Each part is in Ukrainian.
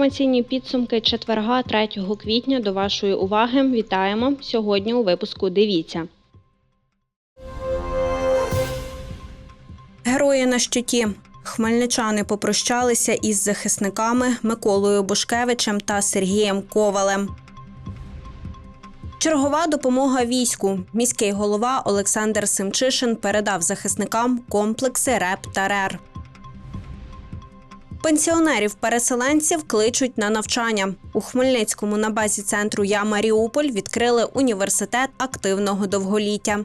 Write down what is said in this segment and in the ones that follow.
Інформаційні підсумки четверга 3 квітня до вашої уваги. Вітаємо сьогодні у випуску. Дивіться. Герої на щиті. Хмельничани попрощалися із захисниками Миколою Бошкевичем та Сергієм Ковалем. Чергова допомога війську. Міський голова Олександр Семчишин передав захисникам комплекси РЕП та РЕР. Пенсіонерів-переселенців кличуть на навчання. У Хмельницькому на базі центру Я Маріуполь відкрили університет активного довголіття.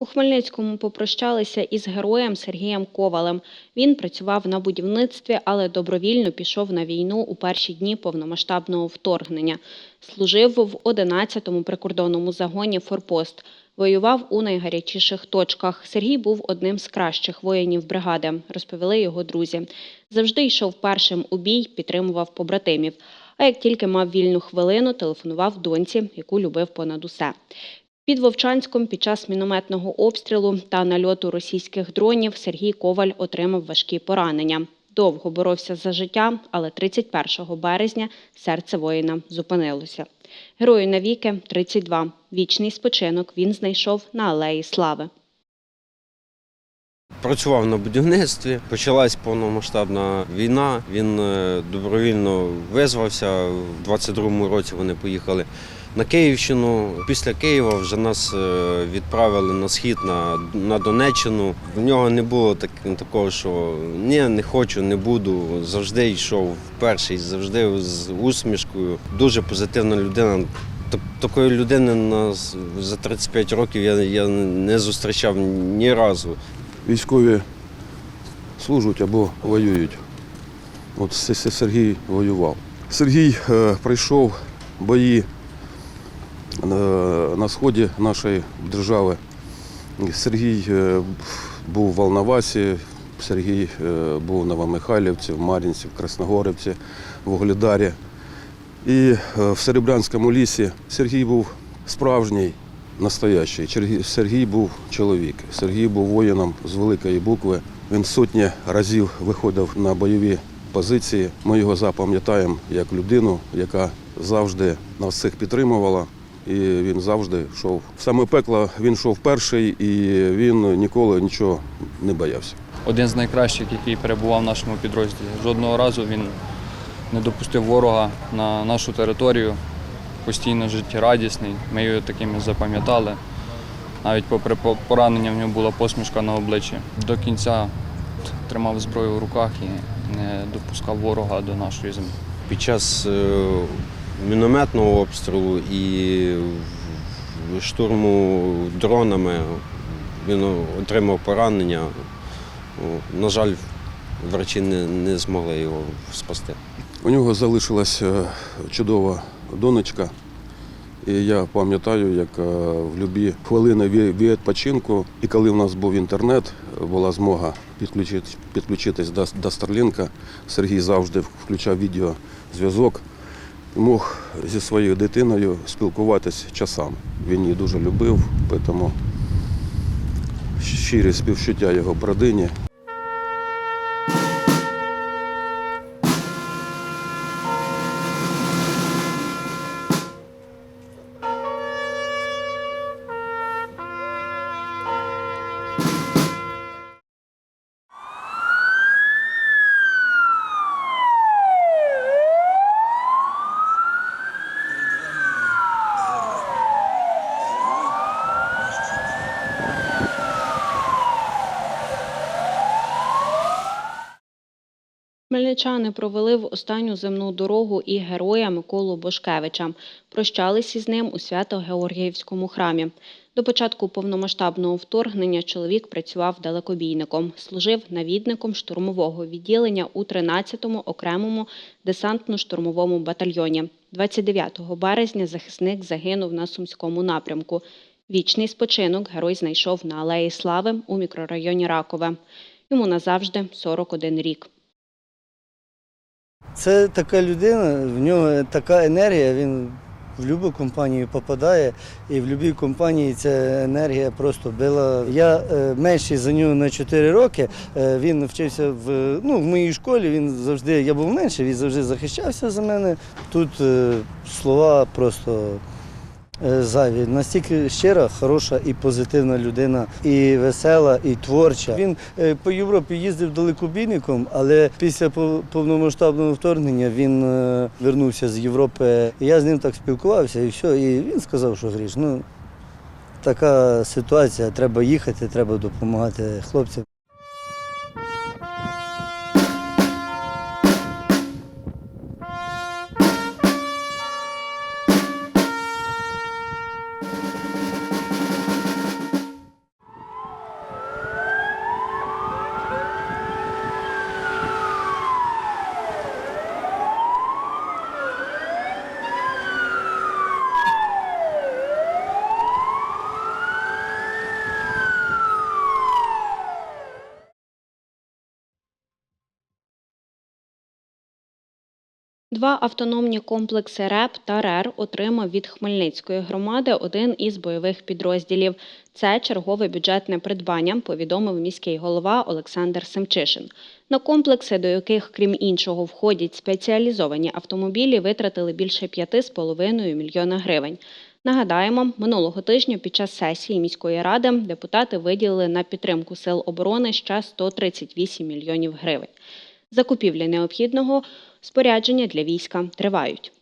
У Хмельницькому попрощалися із героєм Сергієм Ковалем. Він працював на будівництві, але добровільно пішов на війну у перші дні повномасштабного вторгнення. Служив в 11-му прикордонному загоні Форпост. Воював у найгарячіших точках. Сергій був одним з кращих воїнів бригади, розповіли його друзі. Завжди йшов першим у бій, підтримував побратимів. А як тільки мав вільну хвилину, телефонував доньці, яку любив понад усе. Під Вовчанськом під час мінометного обстрілу та нальоту російських дронів Сергій Коваль отримав важкі поранення. Довго боровся за життя, але 31 березня серце воїна зупинилося. Герою навіки 32. Вічний спочинок він знайшов на алеї Слави. Працював на будівництві, почалась повномасштабна війна. Він е, добровільно визвався. У 22-му році вони поїхали на Київщину. Після Києва вже нас е, відправили на схід на, на Донеччину. В нього не було так, такого, що ні, не хочу, не буду. Завжди йшов перший, завжди з усмішкою. Дуже позитивна людина. Такої людини на, за 35 років я, я не зустрічав ні разу. військові служать або воюють. От Сергій воював. Сергій е, пройшов бої на сході нашої держави. Сергій е, був в Волновасі, Сергій е, був в Новомихайлівці, в Мар'їнці, в Красногорівці, в Угледарі. І е, в Серебрянському лісі Сергій був справжній, настоящий. Сергій був чоловік. Сергій був воїном з великої букви. Він сотні разів виходив на бойові позиції. Ми його запам'ятаємо як людину, яка завжди нас всіх підтримувала. І він завжди йшов. В саме пекло він йшов перший і він ніколи нічого не боявся. один з найкращих, який перебував в нашому підрозділі. Жодного разу він не допустив ворога на нашу територію. Постійно життєрадісний. Ми його таким і запам'ятали. Навіть попри поранення в нього була посмішка на обличчі. До кінця тримав зброю в руках і не допускав ворога до нашої землі. Під час е, мінометного обстрілу і штурму дронами він отримав поранення. На жаль, врачі не, не змогли його спасти. У нього залишилась е, чудова донечка. І я пам'ятаю, як е, в любі хвилини відпочинку, і коли в нас був інтернет, була змога підключити, підключитись до, до Старлінка. Сергій завжди включав відеозв'язок мог зі своєю дитиною спілкуватися часами. Він її дуже любив, тому щирі співчуття його бродині. Хмельничани провели в останню земну дорогу і героя Миколу Бошкевича. Прощались із ним у Свято-Георгіївському храмі. До початку повномасштабного вторгнення чоловік працював далекобійником, служив навідником штурмового відділення у 13-му окремому десантно-штурмовому батальйоні. 29 березня захисник загинув на Сумському напрямку. Вічний спочинок герой знайшов на Алеї Слави у мікрорайоні Ракове. Йому назавжди 41 рік. Це така людина, в нього така енергія, він в будь-яку компанію попадає, і в будь-якій компанії ця енергія просто била. Я е, менший за нього на 4 роки. Е, він вчився в, ну, в моїй школі, він завжди, я був менший, він завжди захищався за мене. Тут е, слова просто. Е, Зайві настільки щира, хороша і позитивна людина, і весела, і творча. Він е, по Європі їздив далекобійником, але після повномасштабного вторгнення він е, вернувся з Європи. Я з ним так спілкувався, і все. І він сказав, що Гріш, ну така ситуація, треба їхати, треба допомагати хлопцям. Два автономні комплекси РЕП та РЕР отримав від Хмельницької громади один із бойових підрозділів. Це чергове бюджетне придбання, повідомив міський голова Олександр Семчишин. На комплекси, до яких, крім іншого, входять спеціалізовані автомобілі, витратили більше 5,5 мільйона гривень. Нагадаємо, минулого тижня під час сесії міської ради депутати виділили на підтримку сил оборони ще 138 мільйонів гривень. Закупівлі необхідного спорядження для війська тривають.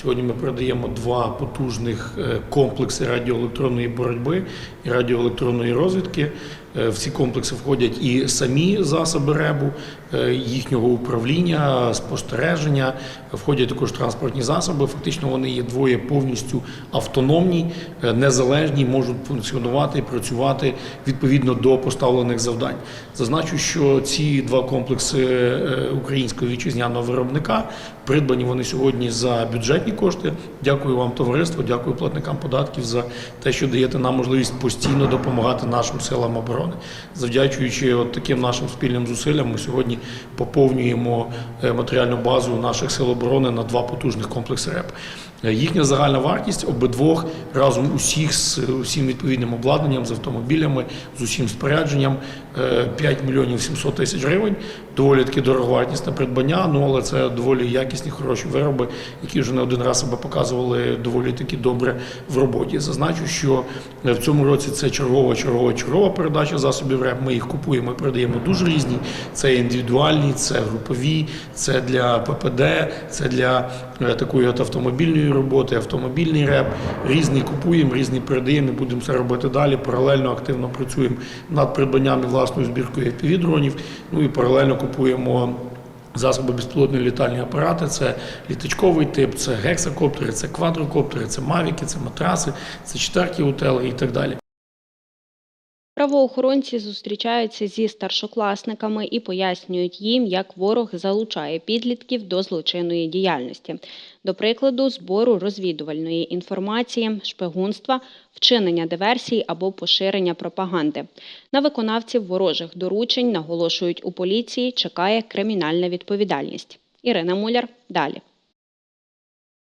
Сьогодні ми передаємо два потужних е, комплекси радіоелектронної боротьби і радіоелектронної розвідки. Е, В ці комплекси входять і самі засоби РЕБу, е, їхнього управління, спостереження, входять також транспортні засоби. Фактично вони є двоє повністю автономні, е, незалежні, можуть функціонувати і працювати відповідно до поставлених завдань. Зазначу, що ці два комплекси українського вітчизняного виробника придбані вони сьогодні за бюджетні кошти. Дякую вам, товариство, дякую платникам податків за те, що даєте нам можливість постійно допомагати нашим силам оборони. Завдячуючи от таким нашим спільним зусиллям, ми сьогодні поповнюємо е, матеріальну базу наших сил оборони на два потужних комплекси РЕП. Е, Їхня загальна вартість обидвох разом усіх з усім відповідним обладнанням, з автомобілями, з усім спорядженням е, 5 мільйонів 700 тисяч гривень. Доволі таки дороговартісне придбання, ну але це доволі якісні, хороші вироби, які вже не один раз себе показували доволі таки добре в роботі. Зазначу, що е, в цьому році це чергова, чергова, чергова передача засобів РЕП. Ми їх купуємо і передаємо дуже різні. Це індивідуальні, це групові, це для ППД, це для е, такої автомобільної роботи, автомобільний реп. Різний купуємо, різний передаємо будемо це робити далі. Паралельно активно працюємо над придбанням і власною збіркою FPV-дронів. Ну і паралельно купуємо. Засоби безпілотної літальні апарати це літачковий тип, це гексакоптери, це квадрокоптери, це мавіки, це матраси, це четверті утели і так далі. Правоохоронці зустрічаються зі старшокласниками і пояснюють їм, як ворог залучає підлітків до злочинної діяльності. До прикладу, збору розвідувальної інформації, шпигунства, вчинення диверсій або поширення пропаганди. На виконавців ворожих доручень, наголошують у поліції, чекає кримінальна відповідальність. Ірина Муляр далі.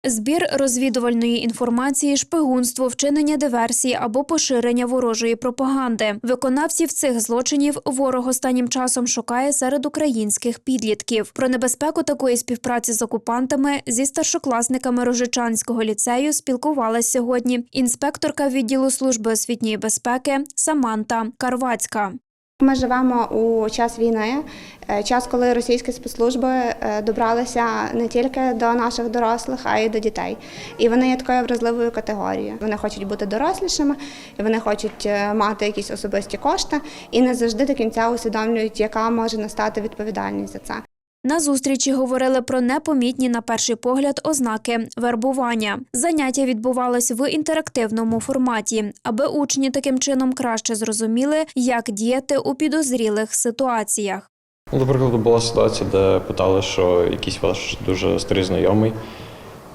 Збір розвідувальної інформації, шпигунство, вчинення диверсії або поширення ворожої пропаганди. Виконавців цих злочинів ворог останнім часом шукає серед українських підлітків. Про небезпеку такої співпраці з окупантами зі старшокласниками Рожичанського ліцею спілкувалась сьогодні інспекторка відділу служби освітньої безпеки Саманта Карвацька. Ми живемо у час війни, е, час, коли російські спецслужби е, добралися не тільки до наших дорослих, а й до дітей. І вони є такою вразливою категорією. Вони хочуть бути дорослішими, вони хочуть е, мати якісь особисті кошти, і не завжди до кінця усвідомлюють, яка може настати відповідальність за це. На зустрічі говорили про непомітні на перший погляд ознаки вербування. Заняття відбувалось в інтерактивному форматі, аби учні таким чином краще зрозуміли, як діяти у підозрілих ситуаціях. Ну, прикладу, була ситуація, де питали, що якийсь ваш дуже старий знайомий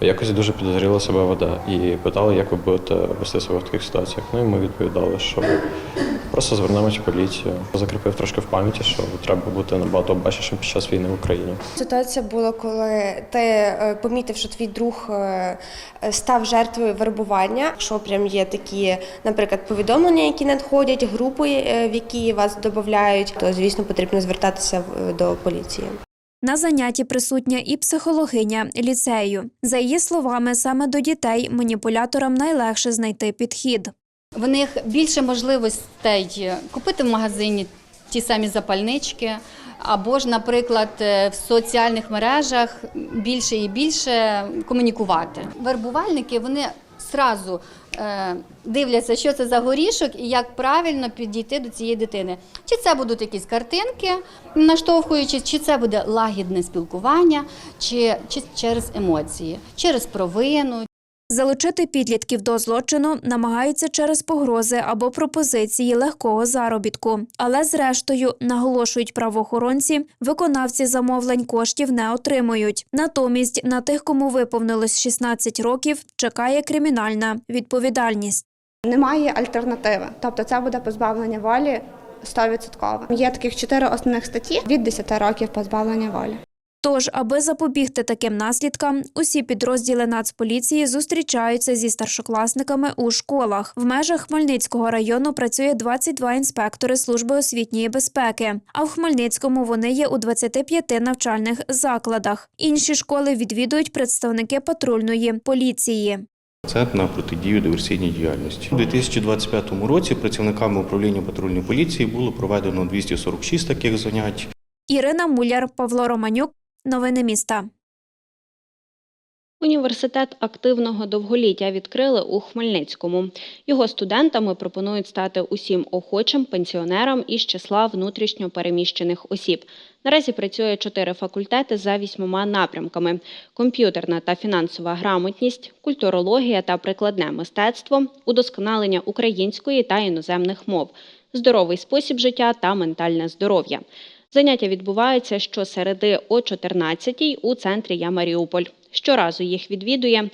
якось дуже підозріло себе веде. І питали, як ви будете вести себе в таких ситуаціях. Ну і ми відповідали, що Просто звернемось в поліцію. Закріпив трошки в пам'яті, що треба бути набагато обачнішим під час війни в Україні. Ситуація була, коли ти е, помітив, що твій друг е, став жертвою вербування. Якщо прям є такі, наприклад, повідомлення, які надходять, групи, е, в які вас додають, то звісно потрібно звертатися до поліції. На занятті присутня і психологиня ліцею. За її словами, саме до дітей маніпуляторам найлегше знайти підхід. В них більше можливостей купити в магазині ті самі запальнички, або ж, наприклад, е, в соціальних мережах більше і більше комунікувати. Вербувальники вони зразу е, дивляться, що це за горішок і як правильно підійти до цієї дитини. Чи це будуть якісь картинки, наштовхуючи, чи це буде лагідне спілкування, чи, чи через емоції, через провину, Залучити підлітків до злочину намагаються через погрози або пропозиції легкого заробітку. Але, зрештою, наголошують правоохоронці, виконавці замовлень коштів не отримують. Натомість на тих, кому виповнилось 16 років, чекає кримінальна відповідальність. Немає альтернативи, тобто це буде позбавлення волі 100%. Є таких чотири основних статті від 10 років позбавлення волі. Тож, аби запобігти таким наслідкам, усі підрозділи Нацполіції зустрічаються зі старшокласниками у школах. В межах Хмельницького району працює 22 інспектори служби освітньої безпеки. А в Хмельницькому вони є у 25 навчальних закладах. Інші школи відвідують представники патрульної поліції. Це на протидію диверсійній діяльності. У 2025 році працівниками управління патрульної поліції було проведено 246 таких занять. Ірина Муляр, Павло Романюк. Новини міста. Університет активного довголіття відкрили у Хмельницькому. Його студентами пропонують стати усім охочим пенсіонерам із числа внутрішньо переміщених осіб. Наразі працює чотири факультети за вісьмома напрямками: комп'ютерна та фінансова грамотність, культурологія та прикладне мистецтво, удосконалення української та іноземних мов, здоровий спосіб життя та ментальне здоров'я. Заняття відбуваються щосереди о 14-й у центрі Я Маріуполь. Щоразу їх відвідує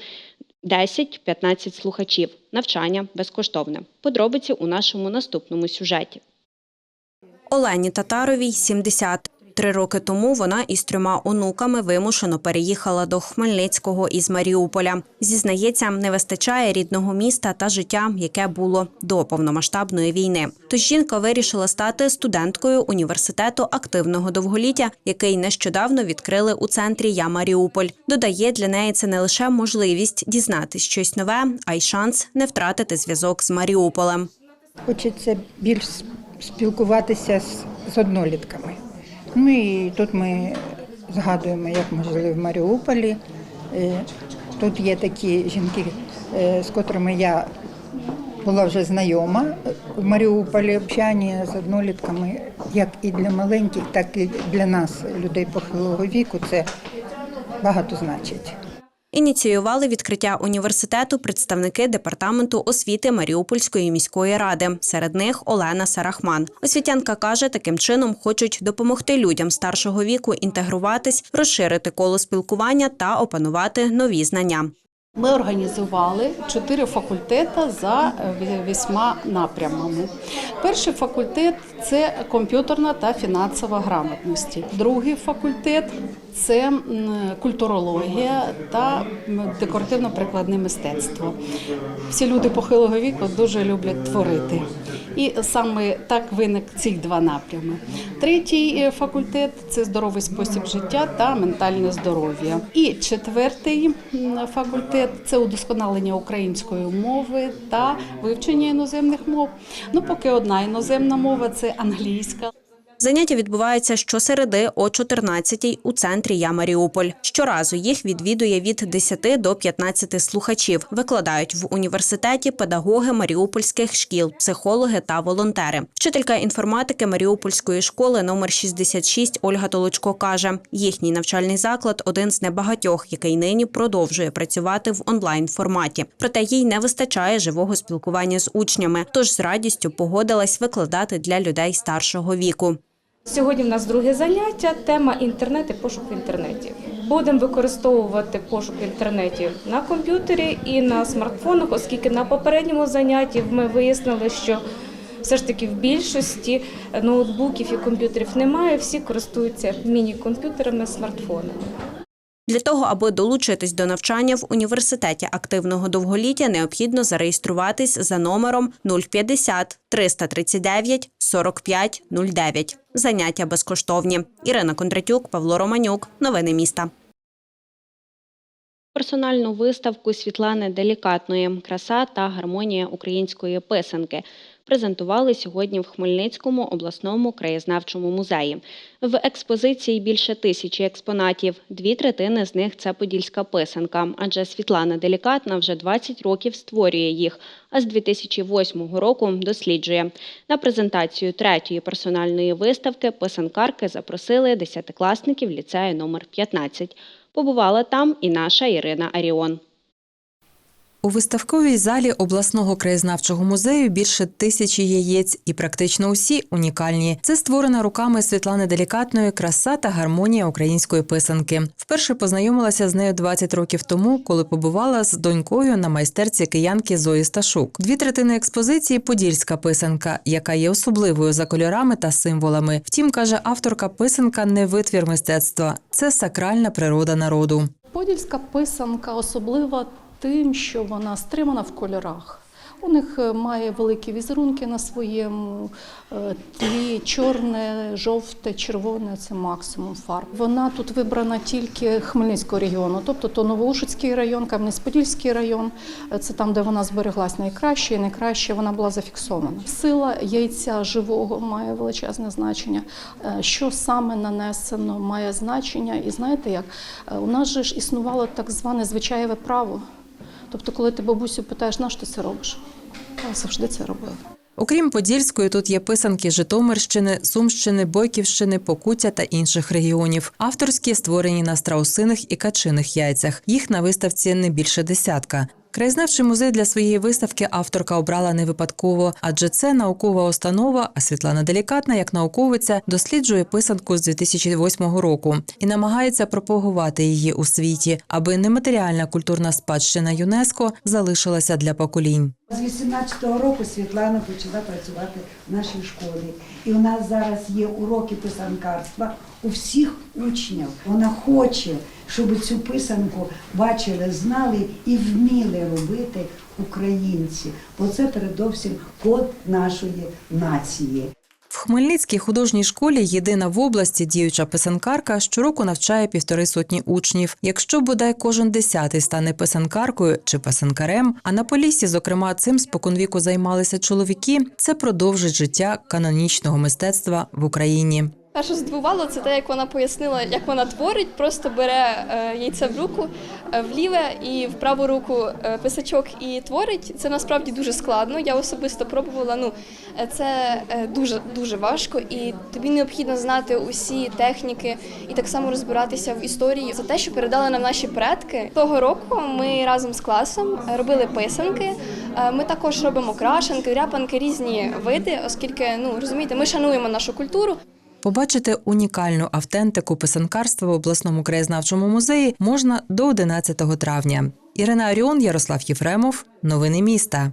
10-15 слухачів. Навчання безкоштовне. Подробиці у нашому наступному сюжеті. Олені Татаровій 70. Три роки тому вона із трьома онуками вимушено переїхала до Хмельницького із Маріуполя. Зізнається, не вистачає рідного міста та життя, яке було до повномасштабної війни. Тож жінка вирішила стати студенткою університету активного довголіття, який нещодавно відкрили у центрі Я Маріуполь. Додає, для неї це не лише можливість дізнатись щось нове, а й шанс не втратити зв'язок з Маріуполем. Хочеться більш спілкуватися з, однолітками. Ну і тут ми згадуємо, як ми жили в Маріуполі. Е, Тут є такі жінки, е, з котрими я була вже знайома в Маріуполі. Общання з однолітками, як і для маленьких, так і для нас, людей похилого віку, це багато значить. Ініціювали відкриття університету представники департаменту освіти Маріупольської міської ради. Серед них Олена Сарахман. Освітянка каже, таким чином хочуть допомогти людям старшого віку інтегруватись, розширити коло спілкування та опанувати нові знання. Ми організували чотири факультети за е, вісьма напрямами. Перший факультет це комп'ютерна та фінансова грамотності. Другий факультет це культурологія та декоративно-прикладне мистецтво. Всі люди похилого віку дуже люблять творити. І саме так виник ці два напрями. Третій е, факультет це здоровий спосіб життя та ментальне здоров'я. І четвертий факультет це удосконалення української мови та вивчення іноземних мов. Ну, поки одна іноземна мова це англійська. Заняття відбуваються щосереди о 14-й у центрі Я Маріуполь. Щоразу їх відвідує від 10 до 15 слухачів. Викладають в університеті педагоги маріупольських шкіл, психологи та волонтери. Вчителька інформатики Маріупольської школи номер 66 Ольга Толочко каже, їхній навчальний заклад один з небагатьох, який нині продовжує працювати в онлайн форматі. Проте їй не вистачає живого спілкування з учнями, тож з радістю погодилась викладати для людей старшого віку. Сьогодні в нас друге заняття. Тема інтернет і пошук в інтернеті. Будемо використовувати пошук в інтернеті на комп'ютері і на смартфонах, оскільки на попередньому занятті ми вияснили, що все ж таки в більшості ноутбуків і комп'ютерів немає. Всі користуються міні-комп'ютерами, смартфонами. Для того, аби долучитись до навчання в університеті активного довголіття, необхідно зареєструватись за номером 050 339 45 09. Заняття безкоштовні. Ірина Кондратюк, Павло Романюк. Новини міста. Персональну виставку Світлани Делікатної краса та гармонія української писанки презентували сьогодні в Хмельницькому обласному краєзнавчому музеї. В експозиції більше тисячі експонатів. Дві третини з них це подільська писанка, адже Світлана Делікатна вже 20 років створює їх, а з 2008 року досліджує. На презентацію третьої персональної виставки писанкарки запросили десятикласників ліцею номер 15. Побувала там і наша Ірина Аріон. У виставковій залі обласного краєзнавчого музею більше тисячі яєць, і практично усі унікальні. Це створена руками Світлани Делікатної краса та гармонія української писанки. Вперше познайомилася з нею 20 років тому, коли побувала з донькою на майстерці киянки Зої Сташук. Дві третини експозиції подільська писанка, яка є особливою за кольорами та символами. Втім, каже авторка, писанка не витвір мистецтва, це сакральна природа народу. Подільська писанка особлива тим, що вона стримана в кольорах. У них е, має великі візерунки на своєму е, тлі, чорне, жовте, червоне це максимум фарб. Вона тут вибрана тільки Хмельницького регіону, тобто то Новоушицький район, Кам'янець-Подільський район. Е, Це там, де вона збереглась найкраще і найкраще вона була зафіксована. Сила яйця живого має величезне значення. Що саме нанесено, має значення. І знаєте як? У нас же ж існувало так зване звичаєве право. Тобто, коли ти бабусю питаєш, на що ти це робиш? Я завжди це робила. Окрім Подільської, тут є писанки Житомирщини, Сумщини, Бойківщини, Покуття та інших регіонів. Авторські створені на страусиних і качиних яйцях. Їх на виставці не більше десятка. Краєзнавчий музей для своєї виставки авторка обрала не випадково, адже це наукова установа. А Світлана Делікатна, як науковиця, досліджує писанку з 2008 року і намагається пропагувати її у світі, аби нематеріальна культурна спадщина ЮНЕСКО залишилася для поколінь. З 18-го року Світлана почала працювати в нашій школі. І у нас зараз є уроки писанкарства у всіх учнів. Вона хоче, щоб цю писанку бачили, знали і вміли робити українці. Бо це передовсім код нашої нації. В Хмельницькій художній школі єдина в області діюча писанкарка щороку навчає півтори сотні учнів. Якщо бодай кожен десятий стане писанкаркою чи писанкарем, а на Поліссі, зокрема, цим споконвіку займалися чоловіки, це продовжить життя канонічного мистецтва в Україні. Перше здивувало це те, як вона пояснила, як вона творить, просто бере е, яйце в руку, е, в ліве і в праву руку е, писачок і творить. Це насправді дуже складно. Я особисто пробувала. Ну це дуже дуже важко, і тобі необхідно знати усі техніки і так само розбиратися в історії. Це те, що передали нам наші предки. Того року ми разом з класом робили писанки. Ми також робимо крашенки, ряпанки, різні види, оскільки ну розумієте, ми шануємо нашу культуру. Побачити унікальну автентику писанкарства в обласному краєзнавчому музеї можна до 11 травня. Ірина Аріон, Ярослав Єфремов. Новини міста.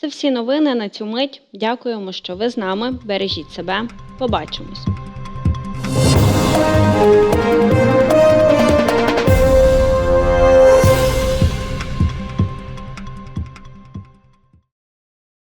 Це всі новини на цю мить. Дякуємо, що ви з нами. Бережіть себе. Побачимось.